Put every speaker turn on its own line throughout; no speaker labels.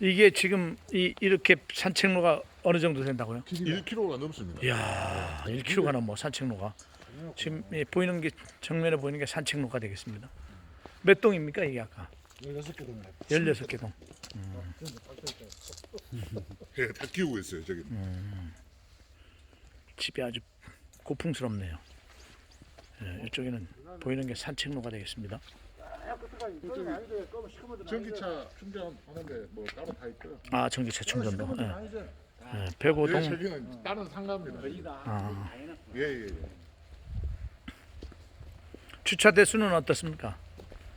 이게 지금 이 이렇게 산책로가 어느 정도 된다고요?
1km가 넘습니다.
이야, 1km가 넘어 산책로가. 지금 이 보이는 게 정면에 보이는 게 산책로가 되겠습니다. 몇 동입니까 이게 아까?
16개 동네.
16개 동.
예, 다 키우고 있어요, 저기.
집이 아주 고풍스럽네요. 예, 이쪽에는 보이는 게 산책로가 되겠습니다.
전기차 충전하는데 뭐 따로 다 있고요.
아 전기차 충전도. 예. 예,
예,
백오동.
저기는 다른 상가입니다.
아,
예, 예, 예.
주차 대수는 어떻습니까?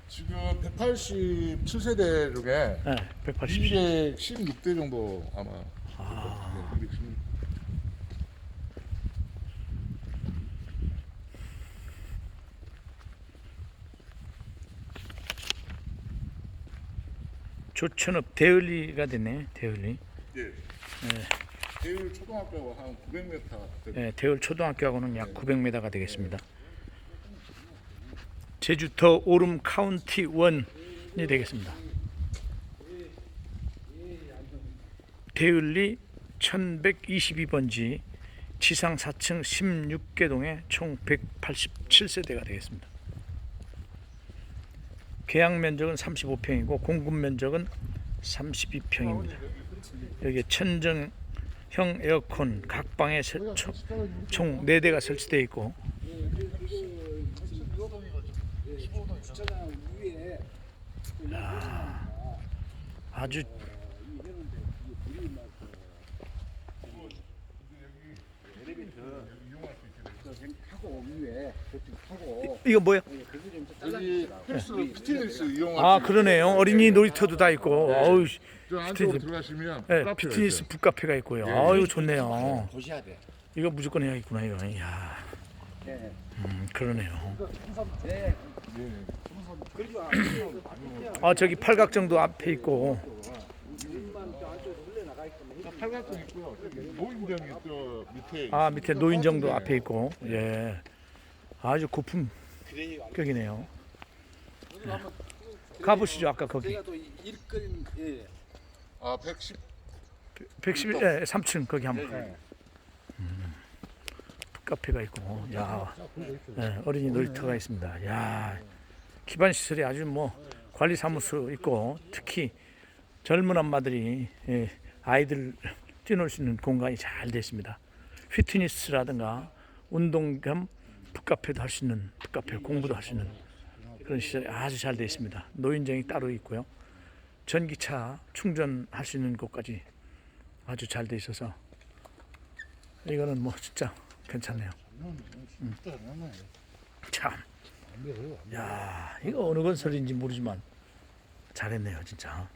지금 187세대 중에
예, 180.
216대 정도 아마.
아.
예, 216.
조천읍 대을리가 되네. 대을리.
예. 대율 초등학교 한 900m. 되고
예, 대을 초등학교하고는 약 900m가 되겠습니다. 제주 더 오름 카운티 원이 되겠습니다. 대을리 1122번지 지상 4층 16개 동에 총 187세대가 되겠습니다. 계약 면적은 35평이고 공급 면적은 32평입니다. 여기 천정형 에어컨 각 방에 세- 총, 총 4대가 설치되어 있고 야, 아주
타고 위에 저쪽 타고
이거 뭐야?
여기 헬스 피트니스 이용할 아수
그러네요. 어린이 놀이터도 다 있고. 어우, 씨.
저 안쪽으로
피트니스.
들어가시면
네,
카페가
피트니스
있어요.
북카페가 있고요.
예.
아유 좋네요.
보셔야 돼.
이거 무조건 해야겠구나 이거. 야,
네.
음, 그러네요.
네.
예.
그리고
아 저기 팔각정도 앞에 있고.
자, 있고요. 노인정이 저 밑에
아 밑에 노인정도
네.
앞에 있고. 예, 아주 고품 격이네요. 네. 가보시죠 아까 거기.
제가 또 일거리 예.
아 110.
111, 예, 3층 거기 한번. 음, 카페가 있고, 야, 예, 어린이 놀이터가 있습니다. 야, 기반 시설이 아주 뭐 관리 사무소 있고, 특히 젊은 엄마들이 예, 아이들 뛰놀 수 있는 공간이 잘 되어 있습니다. 피트니스라든가 운동 겸 북카페도 할 수 있는 북카페 공부도 할 수 있는 그런 시설이 아주 잘 되어 있습니다. 노인정이 따로 있고요. 전기차 충전할 수 있는 곳까지 아주 잘돼 있어서 이거는 뭐 진짜 괜찮네요. 음. 참, 야 이거 어느 건설인지 모르지만 잘했네요 진짜.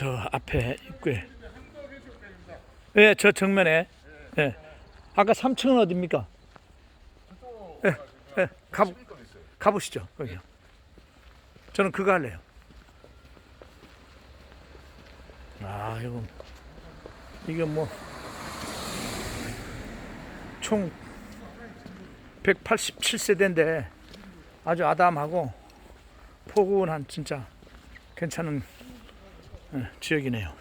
저 앞에 입구에, 예, 저 정면에, 예, 아까 3층은 어디입니까? 예, 예, 가 가보시죠 거기요. 저는 그거 할래요. 아 이거 이게 뭐 총 187세대인데 아주 아담하고 포근한 진짜 괜찮은 예, 지역이네요.